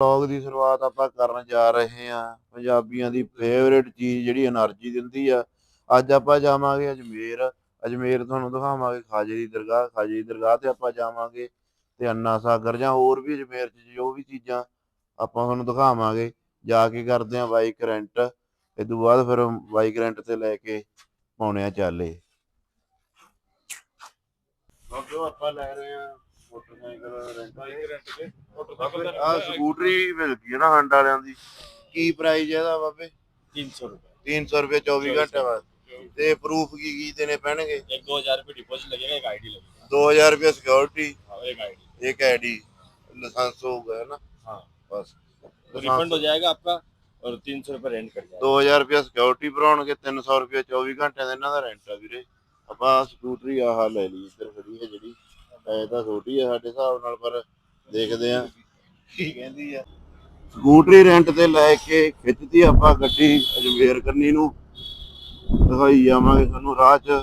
Vlog ਦੀ ਸ਼ੁਰੂਆਤ ਆਪਾਂ ਕਰਨ ਜਾ ਰਹੇ ਆ ਪੰਜਾਬੀਆਂ ਦੀ ਫੇਵਰੇਟ ਚੀਜ਼ ਜਿਹੜੀ એનર્ਜੀ ਦਿੰਦੀ ਆ। ਅੱਜ ਆਪਾਂ ਜਾਵਾਂਗੇ ਅਜਮੇਰ। ਅਜਮੇਰ ਤੁਹਾਨੂੰ ਦਿਖਾਵਾਂਗੇ ਖਾਜੇ ਦੀ ਦਰਗਾਹ। ਖਾਜੇ ਦੀ ਦਰਗਾਹ ਤੇ ਆਪਾਂ ਜਾਵਾਂਗੇ ਤੇ ਅੰਨਾ ਸਾਗਰ ਜਾਂ ਹੋਰ ਵੀ ਅਜਮੇਰ 'ਚ ਜੋ ਵੀ ਚੀਜ਼ਾਂ ਆਪਾਂ ਤੁਹਾਨੂੰ ਦਿਖਾਵਾਂਗੇ। ਜਾ ਕੇ ਕਰਦੇ ਆ ਬਾਈਕ ਰੈਂਟ ਇਹ ਤੋਂ ਬਾਅਦ ਫਿਰ ਬਾਈਕ ਰੈਂਟ ਤੇ ਲੈ ਕੇ ਆਉਣੇ ਆ ਚਾਲੇ। ਅੱਗੇ ਆਪਾਂ ਲੈ ਰਹੇ ਆ ਮੋਟਰਸਾਈਕਲ ਰੈਂਟ ਆ ਸਕੂਟਰੀ ਮਿਲ ਗਈ ਹੈ ਨਾ ਹੰਡ ਵਾਲਿਆਂ ਦੀ ਕੀ ਪ੍ਰਾਈਸ ਇਹਦਾ ਬਾਬੇ तीन सौ रुपए 300 ਰੁਪਏ 24 ਘੰਟੇ ਬਾਅਦ ਤੇ ਪ੍ਰੂਫ ਕੀ ਕੀ ਦੇਣੇ ਪੈਣਗੇ एक दो हजार रुपये डिपॉजिट लगेगा एक आईडी लगेगा 2000 ਰੁਪਏ ਸਿਕਿਉਰਿਟੀ हाँ, एक आईडी ਇੱਕ ਆਈਡੀ ਲਾਇਸੈਂਸ ਹੋਊਗਾ ਹੈ ਨਾ हाँ ਬਸ तो रिफंड हो जाएगा आपका और तीन सौ रुपये रेंट कट जाएगा 2000 ਰੁਪਏ ਸਿਕਿਉਰਿਟੀ ਭਰਾਉਣਗੇ 300 ਰੁਪਏ 24 ਘੰਟਿਆਂ ਦਾ ਇਹਨਾਂ ਦਾ ਰੈਂਟ ਆ ਵੀਰੇ ਆਪਾਂ ਸਕੂਟਰੀ ਆਹ ਲੈ ਲਈ ਇੱਧਰ ਖੜੀ ਹੈ ਜਿਹੜੀ ਇਹ ਤਾਂ ਛੋਟੀ ਆ ਸਾਡੇ ਹਿਸਾਬ ਨਾਲ ਪਰ ਦੇਖਦੇ ਆ ਕੀ ਕਹਿੰਦੀ ਆ? ਸਕੂਟਰੀ ਰੈਂਟ ਤੇ ਲੈ ਕੇ ਖਿੱਚਤੀ ਆਪਾਂ ਗੱਡੀ ਅਜਮੇਰ ਕੰਨੀ ਨੂੰ। ਦਿਖਾਈ ਜਾਵਾਂਗੇ ਤੁਹਾਨੂੰ ਰਾਹ 'ਚ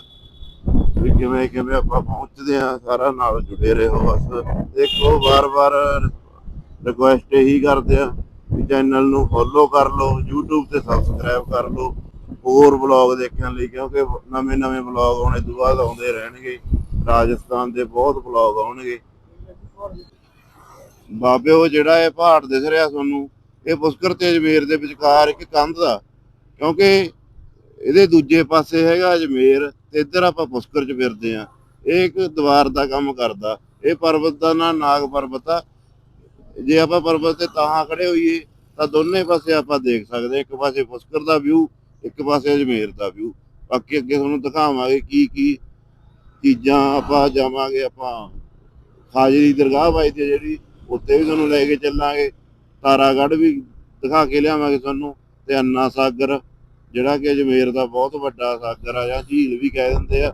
ਵੀ ਕਿਵੇਂ ਕਿਵੇਂ ਆਪਾਂ ਪਹੁੰਚਦੇ ਆ ਸਾਰਾ ਨਾਲ ਜੁੜੇ ਰਹੋ ਬਸ। ਦੇਖੋ ਵਾਰ-ਵਾਰ ਰਿਕੁਐਸਟ ਇਹੀ ਕਰਦੇ ਆ ਵੀ ਚੈਨਲ ਨੂੰ ਫੋਲੋ ਕਰ ਲਓ YouTube ਤੇ ਸਬਸਕ੍ਰਾਈਬ ਕਰ ਲਓ ਹੋਰ ਵਲੌਗ ਦੇਖਣ ਲਈ ਕਿਉਂਕਿ ਨਵੇਂ-ਨਵੇਂ ਵਲੌਗ ਆਉਣੇ ਤੋਂ ਬਾਅਦ ਆਉਂਦੇ ਰਹਿਣਗੇ। ਰਾਜਸਥਾਨ ਦੇ ਬਹੁਤ ਵਲੌਗ ਆਉਣਗੇ। ਬਾਬੇ ਉਹ ਜਿਹੜਾ ਇਹ ਪਹਾੜ ਦਿਖ ਰਿਹਾ ਤੁਹਾਨੂੰ ਇਹ ਪੁਸ਼ਕਰ ਤੇ ਅਜਮੇਰ ਦੇ ਵਿਚਕਾਰ ਇੱਕ ਕੰਧ ਆ। ਕਿਉਂਕਿ ਇਹਦੇ ਦੂਜੇ ਪਾਸੇ ਹੈਗਾ ਅਜਮੇਰ ਤੇ ਇੱਧਰ ਆਪਾਂ ਪੁਸ਼ਕਰ ਚ ਫਿਰਦੇ ਆ ਇਹ ਇੱਕ ਦੀਵਾਰ ਦਾ ਕੰਮ ਕਰਦਾ। ਇਹ ਪਰਬਤ ਦਾ ਨਾਂ ਨਾਗ ਪਰਬਤ ਆ। ਜੇ ਆਪਾਂ ਪਰਬਤ ਤੇ ਤਾਂ ਖੜੇ ਹੋਈਏ, ਤਾਂ ਦੋਨੇ ਪਾਸੇ ਆਪਾਂ ਦੇਖ ਸਕਦੇ ਹਾਂ। ਇੱਕ ਪਾਸੇ ਪੁਸ਼ਕਰ ਦਾ ਵਿਊ ਇੱਕ ਪਾਸੇ ਅਜਮੇਰ ਦਾ ਵਿਊ ਬਾਕੀ ਅੱਗੇ ਤੁਹਾਨੂੰ ਦਿਖਾਵਾਂਗੇ ਕੀ ਕੀ ਚੀਜ਼ਾਂ ਆਪਾਂ ਜਾਵਾਂਗੇ, ਆਪਾਂ ਖਾਜੇ ਦਰਗਾਹ ਵੱਜਦੀ ਹੈ ਜਿਹੜੀ ਉੱਥੇ ਵੀ ਤੁਹਾਨੂੰ ਲੈ ਕੇ ਚੱਲਾਂਗੇ ਤਾਰਾਗੜ ਵੀ ਦਿਖਾ ਕੇ ਲਿਆਵਾਂਗੇ ਤੁਹਾਨੂੰ ਤੇ ਅੰਨਾ ਸਾਗਰ, ਜਿਹੜਾ ਕਿ ਅਜਮੇਰ ਦਾ ਬਹੁਤ ਵੱਡਾ ਸਾਗਰ ਆ, ਜਾਂ ਝੀਲ ਵੀ ਕਹਿ ਦਿੰਦੇ ਆ।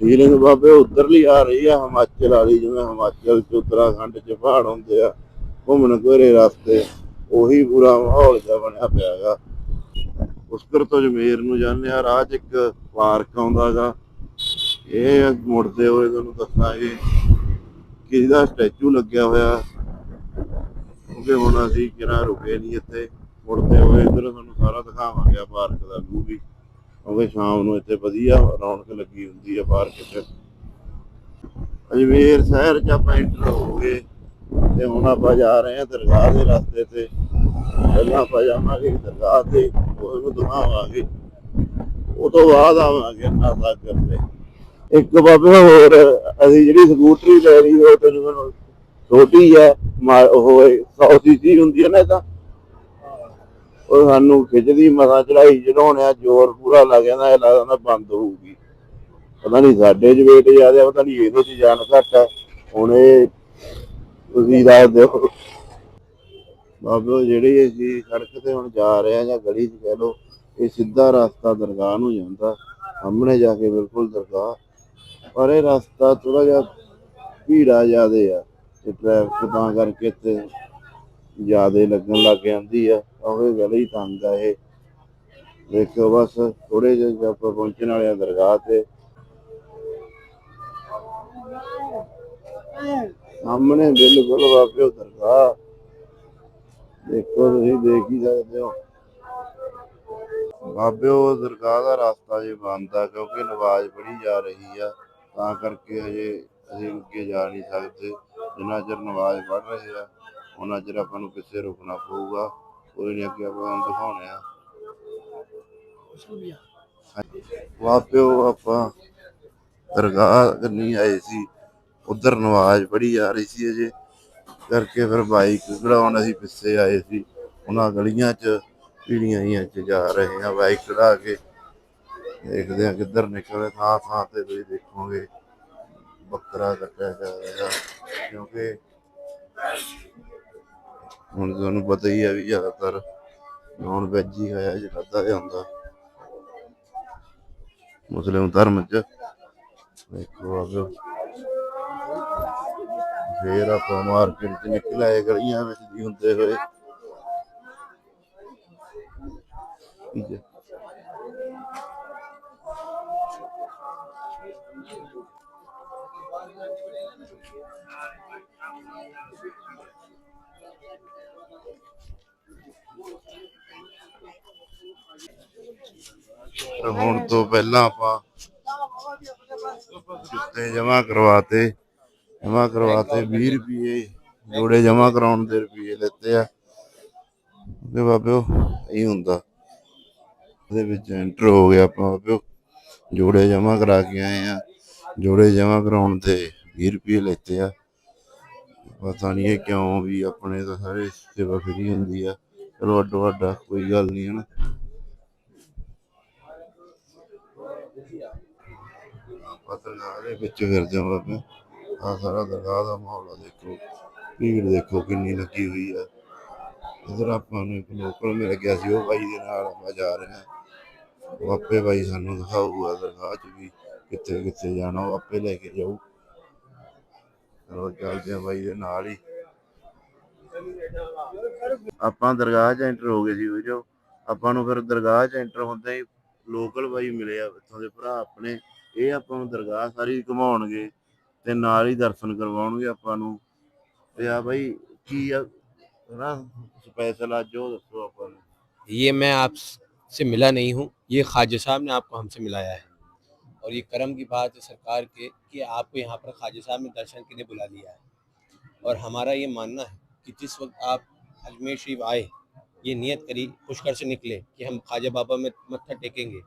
ਫੀਲਿੰਗ ਬਾਬੇ ਉਧਰਲੀ ਆ ਰਹੀ ਆ, ਹਿਮਾਚਲ ਵਾਲੀ, ਜਿਵੇਂ ਹਿਮਾਚਲ ਚ ਉੱਤਰਾਖੰਡ ਚ ਪਹਾੜ ਹੁੰਦੇ ਆ। ਘੁੰਮਣ ਘਰੇ ਰਸਤੇ, ਉਹੀ ਪੂਰਾ ਮਾਹੌਲ ਜਿਹਾ ਬਣਿਆ ਪਿਆ ਹੈਗਾ ਉਸਕਰ ਤੋਂ ਜਮੇਰ ਨੂੰ ਜਾਂਦੇ ਆ ਰਾਹ 'ਚ ਇੱਕ ਪਾਰਕ ਆਉਂਦਾਗਾ। ਇਹ ਮੁੜਦੇ ਹੋਏ ਤੁਹਾਨੂੰ ਦੱਸਾਂਗੇ ਕਿਸੇ ਦਾ ਸਟੈਚੂ ਲੱਗਿਆ ਹੋਇਆ। ਕਿਉਂਕਿ ਹੁਣ ਅਸੀਂ ਕਿਰਾ ਰੁਕੇ ਨਹੀਂ ਇੱਥੇ। ਮੁੜਦੇ ਹੋਏ ਇਧਰ ਤੁਹਾਨੂੰ ਸਾਰਾ ਦਿਖਾਵਾਂਗੇ ਆ ਪਾਰਕ ਦਾ ਵਿਊ ਵੀ। ਕਿਉਂਕਿ ਸ਼ਾਮ ਨੂੰ ਇੱਥੇ ਵਧੀਆ ਰੌਣਕ ਲੱਗੀ ਹੁੰਦੀ ਆ ਪਾਰਕ 'ਚ। ਅਜਮੇਰ ਸ਼ਹਿਰ 'ਚ ਆਪਾਂ ਐਂਟਰ ਹੋ ਗਏ। ਤੇ ਹੁਣ ਆਪਾਂ ਜਾ ਰਹੇ ਹਾਂ ਦਰਗਾਹ ਦੇ ਰਸਤੇ ਤੇ। ਪਹਿਲਾਂ ਆਪਾਂ ਜਾਵਾਂਗੇ ਦਰਗਾਹ ਤੇ ਉਹਨੂੰ ਦਿਖਾਵਾਂਗੇ। ਉਹ ਤੋਂ ਬਾਅਦ ਆਵਾਂਗੇ ਨਾ ਸਾਗਰ ਇੱਕ ਬਾਬੇ ਹੋਰ, ਅਸੀਂ ਜਿਹੜੀ ਸਕੂਟਰੀ ਲੈ ਲਈ, ਉਹ ਤੈਨੂੰ ਛੋਟੀ ਹੈ ਉਹ 100 ਸੀਸੀ ਹੁੰਦੀ ਹੈ ਨਾ ਤਾਂ ਉਹ ਸਾਨੂੰ ਖਿੱਚਦੀ, ਮਸਾ ਚੜਾਈ ਚੜਾਉਣਿਆ ਜ਼ੋਰ ਪੂਰਾ ਲੱਗ ਜਾਂਦਾ ਲੱਗਦਾ ਬੰਦ ਹੋਊਗੀ। ਪਤਾ ਨਹੀਂ ਸਾਡੇ ਚ ਵੇਟ ਜ਼ਿਆਦਾ, ਪਤਾ ਨਹੀਂ ਇਹਦੇ ਚ ਜਾਨ ਘੱਟ ਹੈ ਹੁਣ ਇਹ ਤੁਸੀਂ ਦੱਸ ਦਿਓ। ਬਾਬੇ, ਜਿਹੜੇ ਅਸੀਂ ਸੜਕ ਤੇ ਹੁਣ ਜਾ ਰਹੇ ਆ ਜਾਂ ਗਲੀ 'ਚ ਕਹਿ ਲਓ, ਇਹ ਸਿੱਧਾ ਰਸਤਾ ਦਰਗਾਹ ਨੂੰ ਜਾਂਦਾ। ਸਾਹਮਣੇ ਜਾ ਕੇ ਬਿਲਕੁਲ ਦਰਗਾਹ। ਪਰ ਇਹ ਰਸਤਾ ਥੋੜਾ ਜਿਹਾ ਭੀੜਾ ਜ਼ਿਆਦੇ ਆ ਤੇ ਟ੍ਰੈਫਿਕ ਤਾਂ ਕਰਕੇ ਤੇ ਜ਼ਿਆਦੇ ਲੱਗਣ ਲੱਗ ਜਾਂਦੀ ਆ। ਉਹ ਗਲੀ ਤੰਗ ਆ ਇਹ। ਦੇਖੋ ਬਸ ਥੋੜੇ ਜਿਹੇ ਆਪਾਂ ਪਹੁੰਚਣ ਵਾਲੇ ਆ ਦਰਗਾਹ ਤੇ। ਸਾਹਮਣੇ ਬਿਲਕੁਲ ਵਾਪਿਓ ਦਰਗਾਹ। ਦੇਖੋ ਤੁਸੀਂ ਦੇਖ ਹੀ ਸਕਦੇ ਹੋ। ਬਾਬਿਓ ਦਰਗਾਹ ਦਾ ਰਸਤਾ ਜੇ ਬੰਦ ਆ ਕਿਉਂਕਿ ਨਵਾਜ਼ ਪੜ੍ਹੀ ਜਾ ਰਹੀ ਆ ਤਾਂ ਕਰਕੇ ਹਜੇ ਅਸੀਂ ਅੱਗੇ ਜਾ ਨਹੀਂ ਸਕਦੇ। ਜਿੰਨਾ ਚਿਰ ਨਵਾਜ਼ ਪੜ੍ਹ ਰਹੇ ਆ ਉਹਨਾਂ ਚਿਰ ਆਪਾਂ ਨੂੰ ਪਿੱਛੇ ਰੁਕਣਾ ਪਊਗਾ। ਕੋਈ ਨਹੀਂ ਅੱਗੇ ਆਪਾਂ ਤੁਹਾਨੂੰ ਦਿਖਾਉਣੇ ਆ। ਵਾਪਿਓ ਆਪਾਂ ਦਰਗਾਹ ਕਰਨੀ ਆਏ ਸੀ। ਉਧਰ ਨਵਾਜ਼ ਬੜੀ ਆ ਰਹੀ ਸੀ ਅਜੇ, ਕਰਕੇ ਫਿਰ ਬਾਈਕ ਖੜਾਉਣ ਅਸੀਂ ਪਿੱਛੇ ਆਏ ਸੀ। ਉਹਨਾਂ ਗਲੀਆਂ 'ਚ, ਪੀੜੀਆਂ ਹੀ ਚ ਜਾ ਰਹੇ ਆ ਬਾਈਕ ਚੜਾ ਕੇ। ਦੇਖਦੇ ਆ ਕਿੱਧਰ ਨਿਕਲਦੇ ਥਾਂ ਥਾਂ ਤੇ ਤੁਸੀਂ ਦੇਖੋਗੇ। ਬੱਕਰਾ ਕੱਟਿਆ ਜਾ ਰਿਹਾ, ਕਿਉਂਕਿ ਹੁਣ ਤੁਹਾਨੂੰ ਪਤਾ ਹੀ ਆ ਵੀ ਜ਼ਿਆਦਾਤਰ ਨੌਨ ਵੈਜ ਹੀ ਖਾਇਆ ਜਾਂਦਾ। ਹੁੰਦਾ ਮੁਸਲਿਮ ਧਰਮ ਚ, ਦੇਖੋ ਆਜੋ ਫੇਰ ਆਪਾਂ ਮਾਰਕੀਟ ਚ ਨਿਕਲ ਆਏ, ਗਲੀਆਂ ਵਿੱਚ ਦੀ ਹੁੰਦੇ ਹੋਏ ਠੀਕ ਹੈ। ਹੁਣ ਤੋਂ ਪਹਿਲਾਂ ਆਪਾਂ ਜੁੱਤੇ ਜਮਾ ਕਰਵਾਤੇ ਜਮਾ ਕਰਵਾਤੇ 20 ਰੁਪਏ ਜੋੜੇ ਜਮਾ ਕਰਾਉਣ ਦੇ ਰੁਪਏ ਲੈਤੇ ਆ। ਤੇ ਬਾਬਿਓ ਇਹ ਹੁੰਦਾ। ਉਹਦੇ ਵਿੱਚ ਐਂਟਰ ਹੋ ਗਿਆ ਆਪਾਂ ਬਾਬਿਓ। ਜੋੜੇ ਜਮਾ ਕਰਾ ਕੇ ਆਏ ਆ। ਜੋੜੇ ਜਮਾ ਕਰਾਉਣ ਤੇ 20 ਰੁਪਏ ਲੈਤੇ ਆ। ਪਤਾ ਨਹੀਂ ਇਹ ਕਿਉਂ ਵੀ ਆਪਣੇ ਤਾਂ ਸਾਰੇ ਸੇਵਾ ਫਰੀ ਹੁੰਦੀ ਆ। ਚਲੋ ਅੱਡੋ ਅੱਡਾ ਕੋਈ ਗੱਲ ਨਹੀਂ ਹਨਾ। ਦੇ ਵਿੱਚ ਫਿਰਦੇ ਹਾਂ ਬਾਬੇ ਆ ਸਾਰਾ ਦਰਗਾਹ ਦਾ ਮਾਹੌਲ ਆ, ਦੇਖੋ। ਭੀੜ ਦੇਖੋ ਕਿੰਨੀ ਲੱਗੀ ਹੋਈ ਆ। ਇਧਰ ਆਪਾਂ ਨੂੰ ਇੱਕ ਲੋਕਲ ਮਿਲ ਗਿਆ ਸੀ, ਉਹ ਬਾਈ ਦੇ ਨਾਲ ਆਪਾਂ ਜਾ ਰਹੇ ਹਾਂ। ਉਹ ਆਪੇ ਬਾਈ ਸਾਨੂੰ ਦਿਖਾਊਗਾ ਦਰਗਾਹ 'ਚ ਵੀ ਕਿੱਥੇ ਕਿੱਥੇ ਜਾਣਾ, ਉਹ ਆਪੇ ਲੈ ਕੇ ਜਾਊ। ਚਲੋ ਚੱਲਦੇ ਆ ਬਾਈ ਦੇ ਨਾਲ ਹੀ। ਆਪਾਂ ਦਰਗਾਹ 'ਚ ਐਂਟਰ ਹੋ ਗਏ ਸੀ ਵੀਰੋ। ਆਪਾਂ ਨੂੰ ਫਿਰ ਦਰਗਾਹ 'ਚ ਐਂਟਰ ਹੁੰਦੇ ਹੀ ਲੋਕਲ ਬਾਈ ਮਿਲੇ ਆ, ਇੱਥੋਂ ਦੇ ਭਰਾ ਆਪਣੇ। ਇਹ ਆਪਾਂ ਨੂੰ ਦਰਗਾਹ ਸਾਰੀ ਘੁਮਾਉਣਗੇ। ਤੇ ਨਾਲ ਹੀ ਦਰਸ਼ਨ ਕਰਵਾਉਣਗੇ ਆਪਾਂ ਨੂੰ ਤੇ ਆ ਬਾਈ ਕੀ ਆ ਨਾ ਸਪੈਸ਼ਲ ਅੱਜ ਉਹ ਦੱਸੋ ਆਪਾਂ ਨੂੰ ये मैं आपसे मिला नहीं हूँ ये ख्वाजा साहब ने आपको हमसे मिलाया है और ये करम की बात है सरकार के कि आपको यहाँ पर ख्वाजा साहब ने दर्शन के लिए बुला लिया है और हमारा ये मानना है कि जिस वक्त आप अजमेर शरीफ आए ये नियत करी पुष्कर से निकले कि हम ख्वाजा बाबा में मत्था टेकेंगे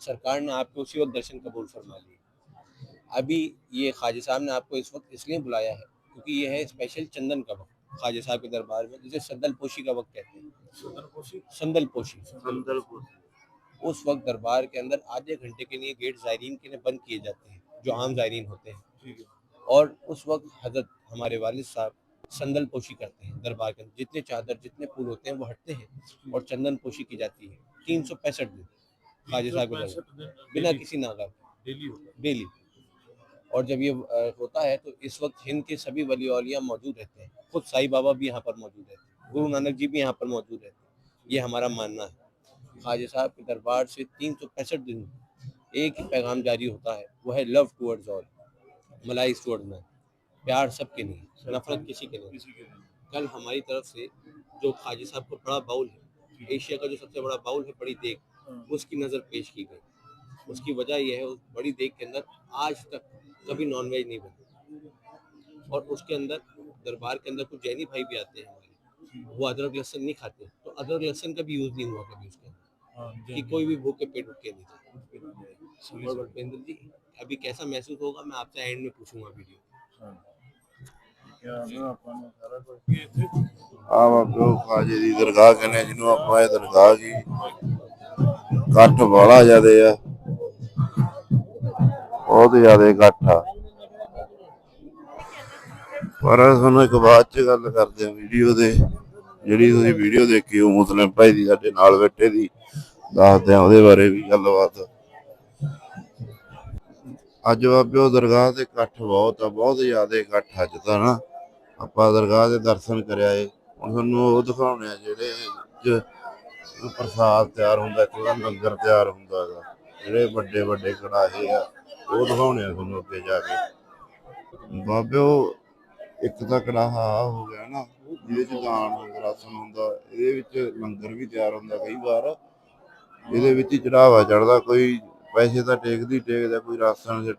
सरकार ने आपको उसी वक्त दर्शन कबूल फरमा लिए अभी ये ख्वाजा साहब ने आपको इस वक्त इसलिए बुलाया है क्योंकि ये है स्पेशल चंदन का वक्त ख्वाजा साहब के दरबार में जिसे संदल पोशी का वक्त कहते हैं। संदल पोशी संदल पोशी उस वक्त दरबार के अंदर आधे घंटे के लिए गेट जायरीन के लिए बंद किए जाते हैं जो आम जायरीन होते हैं। और उस वक्त हज़रत हमारे वाल साहब संदल पोशी करते हैं दरबार के अंदर। जितने चादर जितने फूल होते हैं वो हटते हैं और चंदन पोशी की जाती है। तीन सौ पैंसठ दिन ख्वाजा साहब के बिना किसी नागा डेली और जब ये होता है तो इस वक्त हिंद के सभी वली औलिया मौजूद रहते हैं। खुद साईं बाबा भी यहाँ पर मौजूद रहते हैं। गुरु नानक जी भी यहाँ पर मौजूद रहते हैं। ये हमारा मानना है। ख्वाजा साहब के दरबार से तीन सौ पैंसठ दिन एक ही पैगाम जारी होता है। वो है लव टूवर्ड्स ऑल, मलाई टूवर्ड्स मैन प्यार सबके लिए, नफरत किसी के नहीं कल हमारी तरफ़ से जो ख्वाजा साहब को बड़ा बाउल है, एशिया का जो सबसे बड़ा बाउल है, बड़ी देख, उसकी नज़र पेश की गई। उसकी वजह यह है, उस बड़ी देख के अंदर आज तक कभी नॉनवेज नहीं बना और उसके अंदर दरबार के अंदर कुछ जैनी भाई भी आते हैं हमारे वो अदरक लहसुन नहीं खाते तो अदरक लहसुन का भी यूज़ नहीं हुआ कभी उसके अंदर कि कोई भी भूखे पेट उठ के नहीं था और भूपेंद्र जी अभी कैसा महसूस होगा मैं आपसे एंड में पूछूंगा वीडियो ਆ ਬਾਬਿਓ ਖਾਜੇ ਦੀ ਦਰਗਾਹ ਕਹਿੰਦੇ ਆ ਜਿਹਨੂੰ ਆਪਾਂ ਇਹ ਦਰਗਾਹ ਕੀ ਇਕੱਠ ਬਾਲਾ ਜ਼ਿਆਦੇ ਆ ਬਹੁਤ ਜ਼ਿਆਦਾ ਇਕੱਠ ਆ। ਪਰ ਤੁਹਾਨੂੰ ਇੱਕ ਬਾਅਦ ਚ ਗੱਲ ਕਰਦੇ ਆ ਵੀਡੀਓ ਦੇ। ਜਿਹੜੀ ਤੁਸੀਂ ਵੀਡੀਓ ਦੇਖੀ ਉਹ ਮੁਸਲਿਮ ਭਾਈ ਦੀ, ਸਾਡੇ ਨਾਲ ਬੈਠੇ ਦੀ, ਦੱਸਦੇ ਆ ਉਹਦੇ ਬਾਰੇ ਵੀ ਗੱਲਬਾਤ। ਅੱਜ ਬਾਬਿਓ ਦਰਗਾਹ ਤੇ ਇਕੱਠ ਬਹੁਤ ਆ, ਬਹੁਤ ਜ਼ਿਆਦਾ ਇਕੱਠ ਅੱਜ ਤਾਂ ਨਾ। ਆਪਾਂ ਦਰਗਾਹ ਦੇ ਦਰਸ਼ਨ ਕਰਿਆ ਏ। ਹੁਣ ਤੁਹਾਨੂੰ ਉਹ ਦਿਖਾਉਣੇ ਆ ਜਿਹੜੇ ਪ੍ਰਸਾਦ ਤਿਆਰ ਹੁੰਦਾ, ਇੱਕ ਉਹਦਾ ਲੰਗਰ ਤਿਆਰ ਹੁੰਦਾ ਹੈਗਾ ਜਿਹੜੇ ਵੱਡੇ ਵੱਡੇ ਕੜਾਹੇ ਆ। ਉਹ ਦਿਖਾਉਣੇ ਆ ਤੁਹਾਨੂੰ ਅੱਗੇ ਜਾ ਕੇ। ਬਾਬਿਓ ਇੱਕ ਤਾਂ ਕੜਾਹਾ ਹੋ ਗਿਆ ਨਾ, ਜਿਹਦੇ ਚ ਦਾਨ ਰਸਮ ਹੁੰਦਾ, ਇਹਦੇ ਵਿੱਚ ਲੰਗਰ ਵੀ ਤਿਆਰ ਹੁੰਦਾ ਕਈ ਵਾਰ। ਇਹਦੇ ਵਿੱਚ ਚੜਾਵਾ ਚੜਦਾ, ਕੋਈ ਪੈਸੇ ਤਾਂ ਟੇਕਦੀ ਟੇਕਦਾ ਕੋਈ ਰਾਸ਼ਨ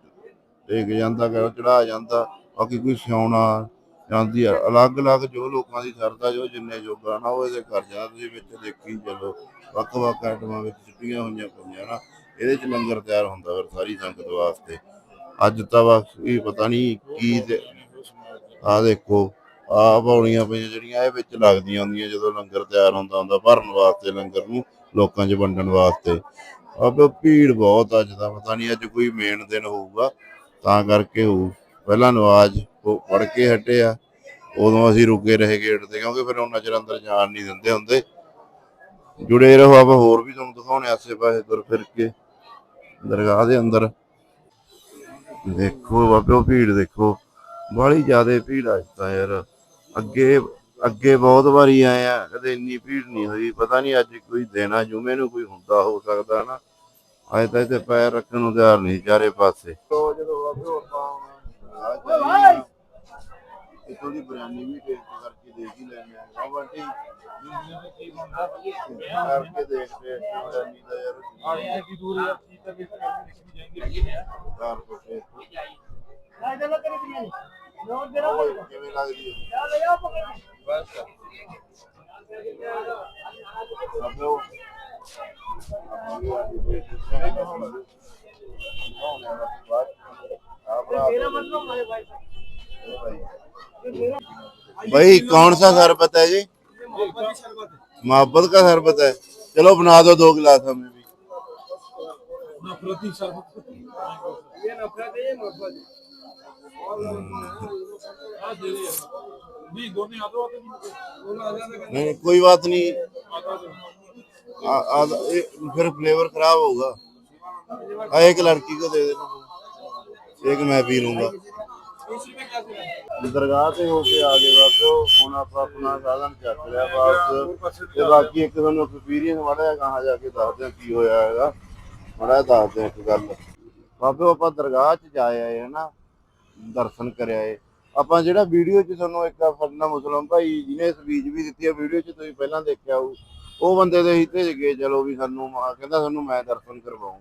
ਟੇਕ ਜਾਂਦਾ, ਕੋਈ ਚੜਾ ਜਾਂਦਾ, ਬਾਕੀ ਕੋਈ ਸਿਆਉਣਾ ਜਾਂਦੀ ਆ। ਅਲੱਗ-ਅਲੱਗ ਜੋ ਲੋਕਾਂ ਦੀ ਸਰਦਾ ਜੋ ਜਿੰਨੇ ਜੋਗਾ ਨਾ, ਉਹ ਇਹਦੇ ਕਰ ਜਾਂਦਾ ਤੁਸੀਂ ਵਿੱਚ ਦੇਖੀ, ਚਲੋ, ਵੱਖ-ਵੱਖ ਆਈਟਮਾਂ ਵਿੱਚ ਛੁੱਟੀਆਂ ਹੋਈਆਂ ਪਈਆਂ ਨਾ। ਇਹਦੇ ਚ ਲੰਗਰ ਤਿਆਰ ਹੁੰਦਾ ਫਿਰ ਸਾਰੀ ਸੰਗਤ ਵਾਸਤੇ। ਅੱਜ ਤਾਂ ਬਸ ਇਹ ਪਤਾ ਨਹੀਂ ਕੀ ਤੇ ਆ ਦੇਖੋ ਆ ਪੌੜੀਆਂ ਪਈਆਂ ਜਿਹੜੀਆਂ, ਇਹ ਵਿੱਚ ਲੱਗਦੀਆਂ ਹੁੰਦੀਆਂ ਜਦੋਂ ਲੰਗਰ ਤਿਆਰ ਹੁੰਦਾ ਹੁੰਦਾ, ਭਰਨ ਵਾਸਤੇ ਲੰਗਰ ਨੂੰ, ਲੋਕਾਂ 'ਚ ਵੰਡਣ ਵਾਸਤੇ। ਅਬ ਭੀੜ ਬਹੁਤ ਅੱਜ ਦਾ ਪਤਾ ਨਹੀਂ ਅੱਜ ਕੋਈ ਮੇਨ ਦਿਨ ਹੋਊਗਾ, ਤਾਂ ਕਰਕੇ ਹੋਊ ਪਹਿਲਾਂ ਨਵਾਜ਼ ਉਹ ਪੜ ਕੇ ਹਟੇ ਆ। ਉਦੋਂ ਅਸੀਂ ਰੁਕੇ ਰਹੇ ਗੇਟ ਤੇ, ਕਿਉਂਕਿ ਫਿਰ ਉਹਨਾਂ ਚਿਰ ਅੰਦਰ ਜਾਣ ਨਹੀਂ ਦਿੰਦੇ ਹੁੰਦੇ। ਜੁੜੇ ਰਹੋ ਆਪਾਂ ਹੋਰ ਵੀ ਤੁਹਾਨੂੰ ਦਿਖਾਉਣੇ ਆਸੇ ਪਾਸੇ ਤੁਰ ਫਿਰ ਕੇ। ਦਰਗਾਹ ਦੇ ਅੰਦਰ। ਦੇਖੋ ਬਾਬਿਓ ਭੀੜ ਦੇਖੋ। ਬਾਹਲੀ ਜ਼ਿਆਦਾ ਭੀੜ ਅੱਜ ਤਾਂ ਯਾਰ। ਅੱਗੇ ਅੱਗੇ ਬਹੁਤ ਵਾਰੀ ਆਏ ਆ ਕਦੇ ਇੰਨੀ ਭੀੜ ਨਹੀਂ ਹੋਈ। ਪਤਾ ਨਹੀਂ ਅੱਜ ਕੋਈ ਦੇਣਾ ਜੁਮੇ ਨੂੰ ਕੋਈ ਹੁੰਦਾ ਹੋ ਸਕਦਾ ਨਾ। ਅੱਜ ਤਾਂ ਇੱਥੇ ਪੈਰ ਰੱਖਣ ਨੂੰ ਤਿਆਰ ਨਹੀਂ ਚਾਰੇ ਪਾਸੇ। ਜਦੋਂ ਬਾਬੇ ਆਪਾਂ ਇਤੋਂ ਦੀ ਬਿਰਿਆਨੀ ਵੀ ਟੇਸਟ ਕਰਕੇ ਦੇਖ ਹੀ ਲੈਣੇ ਆ ਆ ਬੰਟੀ ਕਰਕੇ ਦੇਖਦੇ ਆ ਬਿਰਿਆਨੀ ਦਾ ਯਾਰ की दूर यार चीता भी जाएंगे ਕਾਰ ਕੋ ਟੇਸਟ ਕਿਵੇਂ ਲੱਗਦੀ ਹੈ बस ਬਾਬੇ ਉਹ ਆਪਾਂ ਵੀ ਅੱਜ ਦੇਖ ਕੇ भाई भाई कौन सा शरबत है जी? मोहब्बत का शरबत है। चलो बना दो दो गिलास हमें भी। नहीं कोई बात नहीं। आ, आ, फिर फ्लेवर खराब होगा। एक लड़की को दे देना। एक मैं पी लूँगा। ਦਰਗਾਹ ਤੇ ਹੋ ਕੇ ਆ ਗਏ ਬਾਬੇ ਹੁਣ ਆਪਾਂ ਆਪਣਾ ਸਾਧਨ ਚੱਕ ਲਿਆ ਵਾਪਸ ਤੇ ਬਾਕੀ ਇੱਕ ਤੁਹਾਨੂੰ ਐਕਸਪੀਰੀਅੰਸ ਮਾੜਾ ਕਹਾਂ ਜਾ ਕੇ ਦੱਸਦੇ ਕੀ ਹੋਇਆ ਹੈਗਾ। ਮਾੜਾ ਦੱਸਦੇ ਇੱਕ ਗੱਲ। ਬਾਬੇ, ਆਪਾਂ ਦਰਗਾਹ 'ਚ ਜਾ ਆਏ ਹਨਾ ਦਰਸ਼ਨ ਕਰਿਆ ਆਏ। ਆਪਾਂ ਜਿਹੜਾ ਵੀਡੀਓ 'ਚ ਤੁਹਾਨੂੰ ਇੱਕ ਫਰਨਾ ਮੁਸਲਮ ਭਾਈ ਜਿਹਨੇ ਸਪੀਚ ਵੀ ਦਿੱਤੀ ਹੈ ਵੀਡੀਓ 'ਚ ਤੁਸੀਂ ਪਹਿਲਾਂ ਦੇਖਿਆ ਹੋਊ, ਉਹ ਬੰਦੇ ਦੇ ਹੀ ਭੇਜ ਗਏ, ਚਲੋ ਵੀ ਸਾਨੂੰ ਮਾ- ਕਹਿੰਦਾ ਸਾਨੂੰ ਮੈਂ ਦਰਸ਼ਨ ਕਰਵਾਉਂ।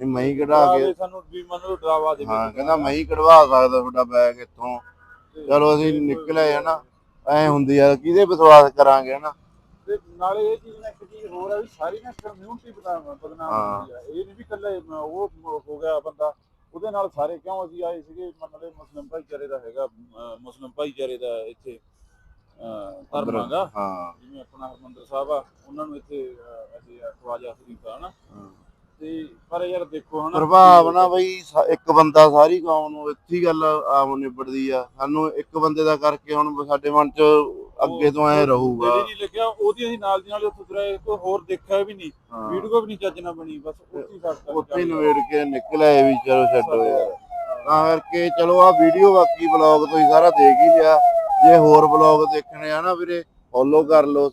ਨਹੀਂ ਮੈਂ ਹੀ ਕਢਾ ਕੇ ਸਾਨੂੰ ਵੀ ਮੈਨੂੰ ਡਰਾਵਾ ਦੇ ਹਾਂ ਕਹਿੰਦਾ ਮੈਂ ਹੀ ਕਢਵਾ ਸਕਦਾ ਤੁਹਾਡਾ ਬੈਗ ਇੱਥੋਂ। ਚਲੋ ਅਸੀਂ ਨਿਕਲੇ ਹਨਾ ਐ ਹੁੰਦੀ ਆ ਕਿਹਦੇ ਵਿਸ਼ਵਾਸ ਕਰਾਂਗੇ ਹਨਾ? ਤੇ ਨਾਲੇ ਇਹ ਚੀਜ਼ ਨਾ ਇੱਕ ਚੀਜ਼ ਹੋਰ ਆ ਵੀ ਸਾਰੀ ਨਾ ਕਮਿਊਨਿਟੀ ਬਦਨਾਮ ਬਦਨਾਮ ਹਾਂ। ਹੁੰਦੀ ਆ। ਇਹ ਨਹੀਂ ਵੀ ਇਕੱਲੇ ਉਹ ਹੋ ਗਿਆ ਬੰਦਾ ਉਹਦੇ ਨਾਲ ਸਾਰੇ ਕਿਉਂ ਅਸੀਂ ਆਏ ਸੀਗੇ? ਮੰਨ ਲਓ ਮੁਸਲਿਮ ਭਾਈਚਾਰੇ ਦਾ ਹੈਗਾ ਮੁਸਲਿਮ ਭਾਈਚਾਰੇ ਦਾ ਇੱਥੇ ਹਾਂ। ਜਿਵੇਂ ਆਪਣਾ ਹਰਮੰਦਰ ਸਾਹਿਬ ਆ ਉਹਨਾਂ ਨੂੰ ਇੱਥੇ ਅਸੀਂ ਖਵਾਜਾ ਸ਼ਰੀਫ ਆ ਹਨਾ? ਹਾਂ। ਤੇ ਪਰ ਯਾਰ ਦੇਖੋ ਹਨਾ। ਪ੍ਰਭਾਵ ਨਾ ਬਈ ਸ- ਇੱਕ ਬੰਦਾ ਸਾਰੀ ਕੌਮ ਨੂੰ ਇੱਥੇ ਹੀ ਗੱਲ ਆਮ ਨਿਬੜਦੀ ਆ। ਸਾਨੂੰ ਇੱਕ ਬੰਦੇ ਦਾ ਕਰਕੇ ਹੁਣ ਸਾਡੇ ਮਨ ਚ ਅੱਗੇ ਤੋਂ ਐ ਰਹੂਗਾ। ਜਿਹੜੀ ਨਹੀਂ ਲੱਗਿਆ ਉਹਦੀ ਅਸੀਂ ਨਾਲ ਦੀ ਨਾਲ ਉੱਥੇ ਤੁਰੇ ਕੋਈ ਹੋਰ ਦੇਖਿਆ ਵੀ ਨਹੀਂ। ਹਾਂ। ਵੀਡੀਓ ਵੀ ਨਹੀਂ ਚੱਜ ਨਾਲ ਬਣੀ ਬਸ ਉੱਥੇ ਹੀ ਸਾਡਾ ਉੱਥੇ ਨਵੇੜ ਕੇ ਨਿਕਲਿਆ ਵੀ ਚਲੋ ਛੱਡੋ ਯਾਰ। ਤਾਂ ਕਰਕੇ ਚਲੋ ਆ ਵੀਡੀਓ ਬਾਕੀ ਬਲੌਗ ਤੁਸੀਂ ਸਾਰਾ ਦੇਖ ਹੀ ਲਿਆ। ਜੇ ਹੋਰ ਬਲੌਗ ਦੇਖਣੇ ਆ ਨਾ ਵੀਰੇ ਫੋਲੋ ਕਰ ਲਓ